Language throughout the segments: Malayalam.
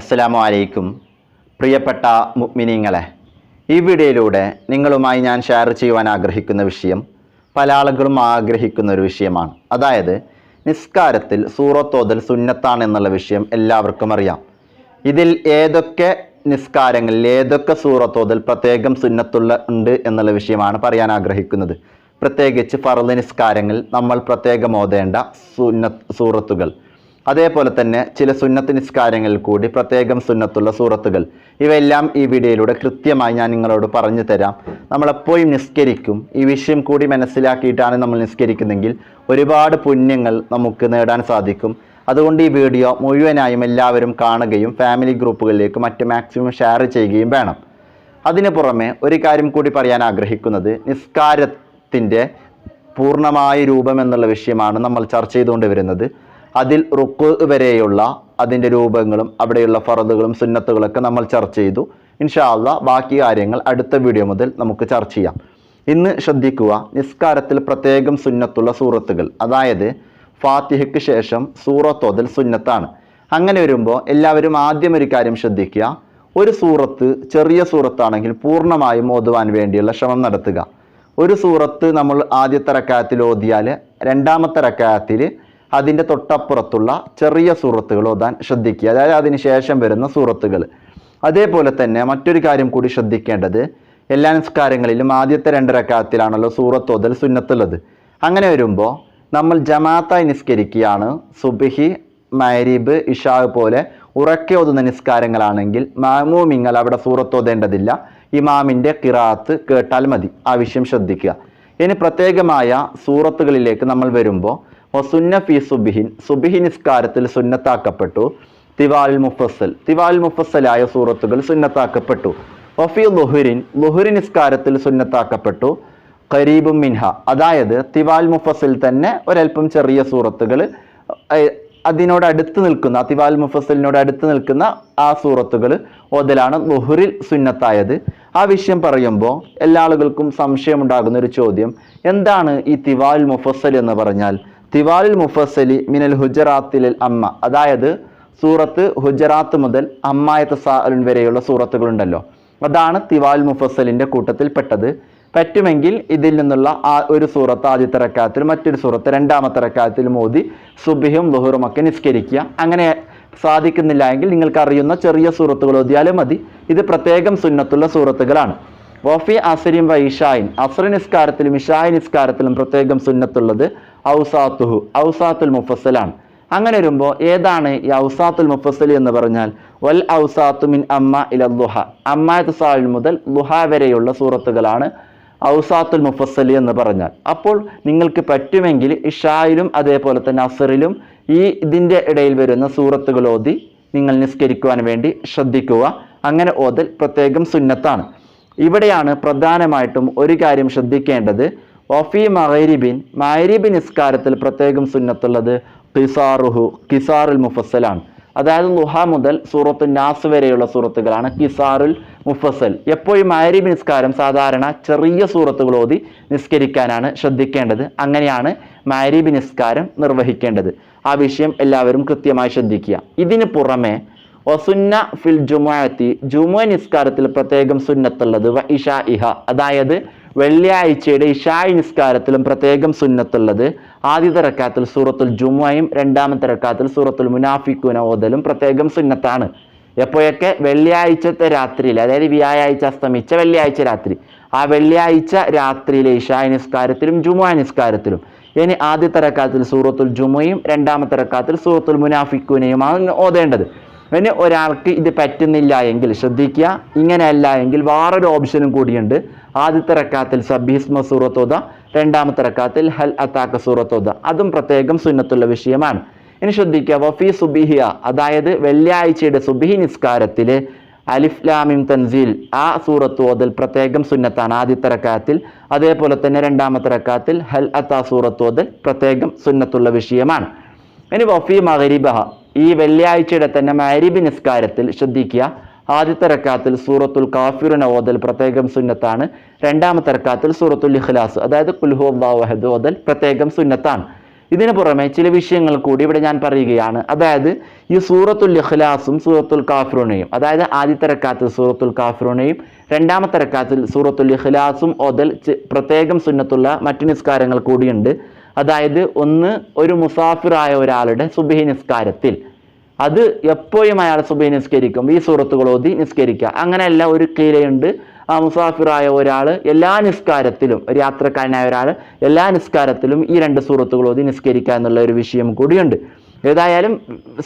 അസ്സലാമു അലൈക്കും പ്രിയപ്പെട്ട മുഅ്മിനീങ്ങളെ ഈ വീഡിയോയിലൂടെ നിങ്ങളുമായി ഞാൻ ഷെയർ ചെയ്യുവാൻ ആഗ്രഹിക്കുന്ന വിഷയം പല ആളുകളും ആഗ്രഹിക്കുന്ന ഒരു വിഷയമാണ്. അതായത് നിസ്കാരത്തിൽ സൂറത്തോതൽ സുന്നത്താണ് എന്നുള്ള വിഷയം എല്ലാവർക്കും അറിയാം. ഇതിൽ ഏതൊക്കെ നിസ്കാരങ്ങളിൽ ഏതൊക്കെ സൂറത്തോതൽ പ്രത്യേകം സുന്നത്തുള്ള ഉണ്ട് എന്നുള്ള വിഷയമാണ് പറയാൻ ആഗ്രഹിക്കുന്നത്. പ്രത്യേകിച്ച് ഫറദ് നിസ്കാരങ്ങളിൽ നമ്മൾ പ്രത്യേകം ഓതേണ്ട സുന്നത്ത് സൂറത്തുകൾ. അതേപോലെ തന്നെ ചില സുന്നത്ത് നിസ്കാരങ്ങളിൽ കൂടി പ്രത്യേകം സുന്നത്തുള്ള സൂറത്തുകൾ. ഇവയെല്ലാം ഈ വീഡിയോയിലൂടെ കൃത്യമായി ഞാൻ നിങ്ങളോട് പറഞ്ഞു തരാം. നമ്മളെപ്പോഴും നിസ്കരിക്കും. ഈ വിഷയം കൂടി മനസ്സിലാക്കിയിട്ടാണ് നമ്മൾ നിസ്കരിക്കുന്നതെങ്കിൽ ഒരുപാട് പുണ്യങ്ങൾ നമുക്ക് നേടാൻ സാധിക്കും. അതുകൊണ്ട് ഈ വീഡിയോ മുഴുവനായും എല്ലാവരും കാണുകയും ഫാമിലി ഗ്രൂപ്പുകളിലേക്ക് മറ്റ് മാക്സിമം ഷെയർ ചെയ്യുകയും വേണം. അതിനു പുറമെ ഒരു കാര്യം കൂടി പറയാൻ ആഗ്രഹിക്കുന്നത്. നിസ്കാരത്തിന്റെ പൂർണമായ രൂപം എന്നുള്ള വിഷയമാണ് നമ്മൾ ചർച്ച ചെയ്തുകൊണ്ട് വരുന്നത് അതിൽ റുക്ക് വരെയുള്ള അതിന്റെ രൂപങ്ങളും അവിടെയുള്ള ഫറദുകളും സുന്നത്തുകളൊക്കെ നമ്മൾ ചർച്ച ചെയ്തു. ഇൻഷാല്ല ബാക്കി കാര്യങ്ങൾ അടുത്ത വീഡിയോ മുതൽ നമുക്ക് ചർച്ച ചെയ്യാം. ഇന്ന് ശ്രദ്ധിക്കുക നിസ്കാരത്തിൽ പ്രത്യേകം സുന്നത്തുള്ള സൂറത്തുകൾ. അതായത് ഫാത്തിഹയ്ക്ക് ശേഷം സൂറത്തോതൽ സുന്നത്താണ്. അങ്ങനെ വരുമ്പോൾ എല്ലാവരും ആദ്യം ഒരു കാര്യം ശ്രദ്ധിക്കുക ഒരു സൂറത്ത് ചെറിയ സൂറത്താണെങ്കിൽ പൂർണമായും ഓതുവാൻ വേണ്ടിയുള്ള ശ്രമം നടത്തുക. ഒരു സൂറത്ത് നമ്മൾ ആദ്യത്തെ റക്കായത്തിൽ ഓതിയാൽ രണ്ടാമത്തെ റക്കായത്തിൽ അതിന്റെ തൊട്ടപ്പുറത്തുള്ള ചെറിയ സൂറത്തുകൾ ഓതാൻ ശ്രദ്ധിക്കുക. അതായത് അതിന് ശേഷം വരുന്ന സൂറത്തുകൾ. അതേപോലെ തന്നെ മറ്റൊരു കാര്യം കൂടി ശ്രദ്ധിക്കേണ്ടത് എല്ലാ നിസ്കാരങ്ങളിലും ആദ്യത്തെ രണ്ടരക്കാലത്തിലാണല്ലോ സൂറത്തോതൽ സുന്നത്തുള്ളത്. അങ്ങനെ വരുമ്പോൾ നമ്മൾ ജമാഅത്തായി നിസ്കരിക്കുകയാണ് സുബിഹി മൈരീബ് ഇഷാവ് പോലെ ഉറക്കെ ഓതുന്ന നിസ്കാരങ്ങളാണെങ്കിൽ മാമൂമിങ്ങൾ അവിടെ സൂറത്ത് ഓതേണ്ടതില്ല. ഇമാമിന്റെ കിറാത്ത് കേട്ടാൽ മതി. ആവശ്യം ശ്രദ്ധിക്കുക. ഇനി പ്രത്യേകമായ സൂറത്തുകളിലേക്ക് നമ്മൾ വരുമ്പോൾ വസുന്ന ഫി സുബിഹിൻ സുബിഹി നിസ്കാരത്തിൽ സുന്നത്താക്കപ്പെട്ടു. തിവാൽ മുഫസൽ തിവാൽ മുഫസലായ സൂറത്തുകൾ സുന്നത്താക്കപ്പെട്ടു. വഫി ലുഹുരിൻ ലുഹുരി നിസ്കാരത്തിൽ സുന്നത്താക്കപ്പെട്ടു. ഖരീബും മിൻഹ അതായത് തിവാൽ മുഫസിൽ തന്നെ ഒരൽപ്പം ചെറിയ സൂറത്തുകൾ അതിനോട് അടുത്ത് നിൽക്കുന്ന തിവാൽ മുഫസലിനോട് അടുത്ത് നിൽക്കുന്ന ആ സൂറത്തുകൾ ഓതലാണ് ലുഹുറിൽ സുന്നത്തായത്. ആ വിഷയം പറയുമ്പോൾ എല്ലാ ആളുകൾക്കും സംശയമുണ്ടാകുന്ന ഒരു ചോദ്യം എന്താണ് ഈ തിവാൽ മുഫസൽ എന്ന് പറഞ്ഞാൽ? തിവാലുൽ മുഫസലി മിനൽ ഹുജറാത്തിൽ അമ്മ. അതായത് സൂറത്ത് ഹുജറാത്ത് മുതൽ അമ്മായത്ത് സാലുൻ വരെയുള്ള സൂറത്തുകളുണ്ടല്ലോ. അതാണ് തിവാൽ മുഫസലിന്റെ കൂട്ടത്തിൽപ്പെട്ടത്. പറ്റുമെങ്കിൽ ഇതിൽ നിന്നുള്ള ആ ഒരു സൂറത്ത് ആദ്യത്തെ റക്കാത്തിൽ മറ്റൊരു സൂറത്ത് രണ്ടാമത്തെ റക്കാത്തിൽ മോദി സുബിഹും ലുഹറും ഒക്കെ നിസ്കരിക്കുക. അങ്ങനെ സാധിക്കുന്നില്ല എങ്കിൽ നിങ്ങൾക്കറിയുന്ന ചെറിയ സൂറത്തുകൾ ഓതിയാലും മതി. ഇത് പ്രത്യേകം സുന്നത്തുള്ള സൂറത്തുകളാണ്. വഫി അസരിം വൈഷായിൻ അസർ നിസ്കാരത്തിലും ഇഷായി നിസ്കാരത്തിലും പ്രത്യേകം സുന്നത്തുള്ളത് ഔസാത്തുഹു ഔസാത്തുൽ മുഫസലാണ് അങ്ങനെ വരുമ്പോൾ ഏതാണ് ഈ ഔസാത്തുൽ മുഫസൽ എന്ന് പറഞ്ഞാൽ വൽ ഔസാത്തു മിൻ അമ്മ ഇല ദുഹ. അമ്മായത്ത് സാൽ മുതൽ ദുഹ വരെയുള്ള സൂറത്തുകളാണ് ഔസാത്തുൽ മുഫസലി എന്ന് പറഞ്ഞാൽ. അപ്പോൾ നിങ്ങൾക്ക് പറ്റുമെങ്കിൽ ഇഷായിലും അതേപോലെ തന്നെ അസറിലും ഈ ഇതിന്റെ ഇടയിൽ വരുന്ന സൂറത്തുകൾ ഓതി നിങ്ങൾ നിസ്കരിക്കുവാൻ വേണ്ടി ശ്രദ്ധിക്കുക. അങ്ങനെ ഓതൽ പ്രത്യേകം സുന്നത്താണ്. ഇവിടെയാണ് പ്രധാനമായിട്ടും ഒരു കാര്യം ശ്രദ്ധിക്കേണ്ടത്. ഒഫി മഹരിബിൻ മഹരിബിൻ നിസ്കാരത്തിൽ പ്രത്യേകം സുന്നത്തുള്ളത് കിസാറുഹു കിസാറുൽ മുഫസലാണ് അതായത് ലുഹ മുതൽ സൂറത്തു നാസ് വരെയുള്ള സൂറത്തുകളാണ് കിസാറുൽ മുഫസൽ എപ്പോഴും മഹരിബ് നിസ്കാരം സാധാരണ ചെറിയ സൂറത്തുകൾ ഓതി നിസ്കരിക്കാനാണ് ശ്രദ്ധിക്കേണ്ടത്. അങ്ങനെയാണ് മഹരിബ് നിസ്കാരം നിർവഹിക്കേണ്ടത്. ആ വിഷയം എല്ലാവരും കൃത്യമായി ശ്രദ്ധിക്കുക. ഇതിന് പുറമെ ഒസുന്ന ഫിൽ ജുമാഅത്തി ജുമുഅ നിസ്കാരത്തിൽ പ്രത്യേകം സുന്നത്തുള്ളത് വ ഇഷ ഇഹ അതായത് വെള്ളിയാഴ്ചയുടെ ഇഷായി നിസ്കാരത്തിലും പ്രത്യേകം സുന്നത്തുള്ളത് ആദ്യത്തെ റക്കാത്തിൽ സൂറത്തുൽ ജുമുഅയും രണ്ടാമത്തെ റക്കാത്തിൽ സൂറത്തുൽ മുനാഫിക്കുന ഓതലും പ്രത്യേകം സുന്നത്താണ്. എപ്പോഴൊക്കെ? വെള്ളിയാഴ്ചത്തെ രാത്രിയിൽ അതായത് വ്യാഴാഴ്ച അസ്തമിച്ച വെള്ളിയാഴ്ച രാത്രി. ആ വെള്ളിയാഴ്ച രാത്രിയിലെ ഇഷായി നിസ്കാരത്തിലും ജുമുഅ നിസ്കാരത്തിലും ഇനി ആദ്യത്തെ റക്കാത്തിൽ സൂറത്തുൽ ജുമയും രണ്ടാമത്തെ റക്കാത്തിൽ സൂറത്തുൽ മുനാഫിക്കുനയുമാണ് ഓതേണ്ടത്. ഇനി ഒരാൾക്ക് ഇത് പറ്റുന്നില്ല എങ്കിൽ ശ്രദ്ധിക്കുക. ഇങ്ങനെയല്ല എങ്കിൽ വേറൊരു ഓപ്ഷനും കൂടിയുണ്ട്. ആദ്യത്തെ റക്കാത്തിൽ സബീസ്മ മസൂറത്തോത രണ്ടാമത്തെ റക്കാത്തിൽ ഹൽ അത്താക്ക സൂറത്തോത അതും പ്രത്യേകം സുന്നത്തുള്ള വിഷയമാണ്. ഇനി ശ്രദ്ധിക്കുക വഫി സുബിഹിയ അതായത് വെള്ളിയാഴ്ചയുടെ സുബിഹി നിസ്കാരത്തിൽ അലിഫ് ലാമിം തൻസീൽ ആ സൂറത്ത് ഓതൽ പ്രത്യേകം സുന്നത്താണ് ആദ്യത്തെ റക്കാത്തിൽ. അതേപോലെ തന്നെ രണ്ടാമത്തെ റക്കാത്തിൽ ഹൽ അത്താ സൂറത്ത് ഓതൽ പ്രത്യേകം സുന്നത്തുള്ള വിഷയമാണ്. ഇനി വഫി മഹരിബഹ ഈ വെള്ളിയാഴ്ചയുടെ തന്നെ മാരിബി നിസ്കാരത്തിൽ ശ്രദ്ധിക്കുക. ആദ്യത്തെ റക്കാത്തിൽ സൂറത്തുൽ കാഫിറുന ഓതൽ പ്രത്യേകം സുന്നത്താണ്. രണ്ടാമത്തെ റക്കാത്തിൽ സൂറത്തുൽ ഇഖ്ലാസ് അതായത് കുൽഹു അഹദ് ഓതൽ പ്രത്യേകം സുന്നത്താണ്. ഇതിന് പുറമെ ചില വിഷയങ്ങൾ കൂടി ഇവിടെ ഞാൻ പറയുകയാണ്. അതായത് ഈ സൂറത്തുൽ ഇഖ്ലാസും സൂറത്തുൽ കാഫിറൂനെയും അതായത് ആദ്യത്തെ റക്കാത്തിൽ സൂറത്തുൽ കാഫിറൂനെയും രണ്ടാമത്തെ റക്കാത്തിൽ സൂറത്തുൽ ഇഖ്ലാസും ഓതൽ പ്രത്യേകം സുന്നത്തുള്ള മറ്റു നിസ്കാരങ്ങൾ കൂടിയുണ്ട്. അതായത് ഒന്ന് ഒരു മുസാഫിറായ ഒരാളുടെ സുബഹി നിസ്കാരത്തിൽ. അത് എപ്പോഴും അയാൾ സുബഹി നിസ്കരിക്കും. ഈ സുഹൃത്തുകൾ ഓതി നിസ്കരിക്കുക. അങ്ങനെയല്ല ഒരു കീലയുണ്ട്. ആ മുസാഫിറായ ഒരാൾ എല്ലാ നിസ്കാരത്തിലും ഒരു യാത്രക്കാരനായ ഒരാൾ എല്ലാ നിസ്കാരത്തിലും ഈ രണ്ട് സുഹൃത്തുകൾ ഓതി നിസ്കരിക്കുക എന്നുള്ള ഒരു വിഷയം കൂടിയുണ്ട്. ഏതായാലും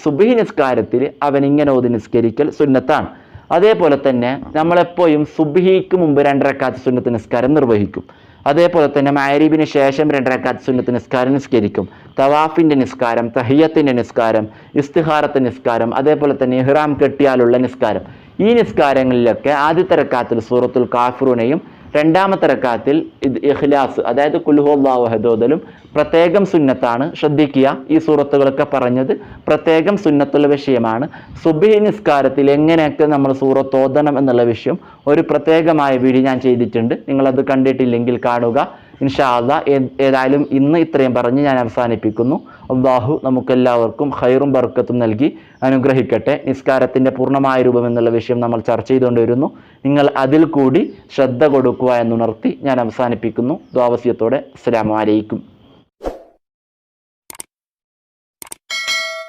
സുബഹി നിസ്കാരത്തിൽ അവൻ ഇങ്ങനെ ഓതി നിസ്കരിക്കൽ സുന്നത്താണ്. അതേപോലെ തന്നെ നമ്മളെപ്പോഴും സുബിഹിക്ക് മുമ്പ് രണ്ടരക്കാത്ത സുന്നത്ത് നിസ്കാരം നിർവഹിക്കും. അതേപോലെ തന്നെ മാരീബിന് ശേഷം രണ്ടരക്കാത്ത സുന്നത്ത് നിസ്കാരം നിസ്കരിക്കും. തവാഫിന്റെ നിസ്കാരം തഹിയത്തിന്റെ നിസ്കാരം ഇസ്തിഹാറത്തെ നിസ്കാരം അതേപോലെ തന്നെ ഇഹ്റാം കെട്ടിയാലുള്ള നിസ്കാരം. ഈ നിസ്കാരങ്ങളിലൊക്കെ ആദ്യത്തെ രക്കാത്തിൽ സൂറത്തുൽ കാഫിറൂനെയും രണ്ടാമത്തെ റക്കാത്തിൽ ഇത് ഇഖ്ലാസ് അതായത് കുലുഹോല്ലാഹദോദലും പ്രത്യേകം സുന്നത്താണ്. ശ്രദ്ധിക്കുക ഈ സൂറത്തുകളൊക്കെ പറഞ്ഞത് പ്രത്യേകം സുന്നത്തുള്ള വിഷയമാണ്. സുബി നിസ്കാരത്തിൽ എങ്ങനെയൊക്കെ നമ്മൾ സൂറത്ത് ഓതണം എന്നുള്ള വിഷയം ഒരു പ്രത്യേകമായ വീഡിയോ ഞാൻ ചെയ്തിട്ടുണ്ട്. നിങ്ങളത് കണ്ടിട്ടില്ലെങ്കിൽ കാണുക. ഇൻഷാ അള്ളാ ഏ- ഏതായാലും ഇന്ന് ഇത്രയും പറഞ്ഞ് ഞാൻ അവസാനിപ്പിക്കുന്നു. അള്ളാഹു നമുക്കെല്ലാവർക്കും ഹൈറും ബർക്കത്തും നൽകി അനുഗ്രഹിക്കട്ടെ. നിസ്കാരത്തിന്റെ പൂർണമായ രൂപം എന്നുള്ള വിഷയം നമ്മൾ ചർച്ച ചെയ്തുകൊണ്ട് വരുന്നു. നിങ്ങൾ അതിൽ കൂടി ശ്രദ്ധ കൊടുക്കുക എന്നുണർത്തി ഞാൻ അവസാനിപ്പിക്കുന്നു. ദ്വാവസ്യത്തോടെ അസ്സാം അലൈക്കും.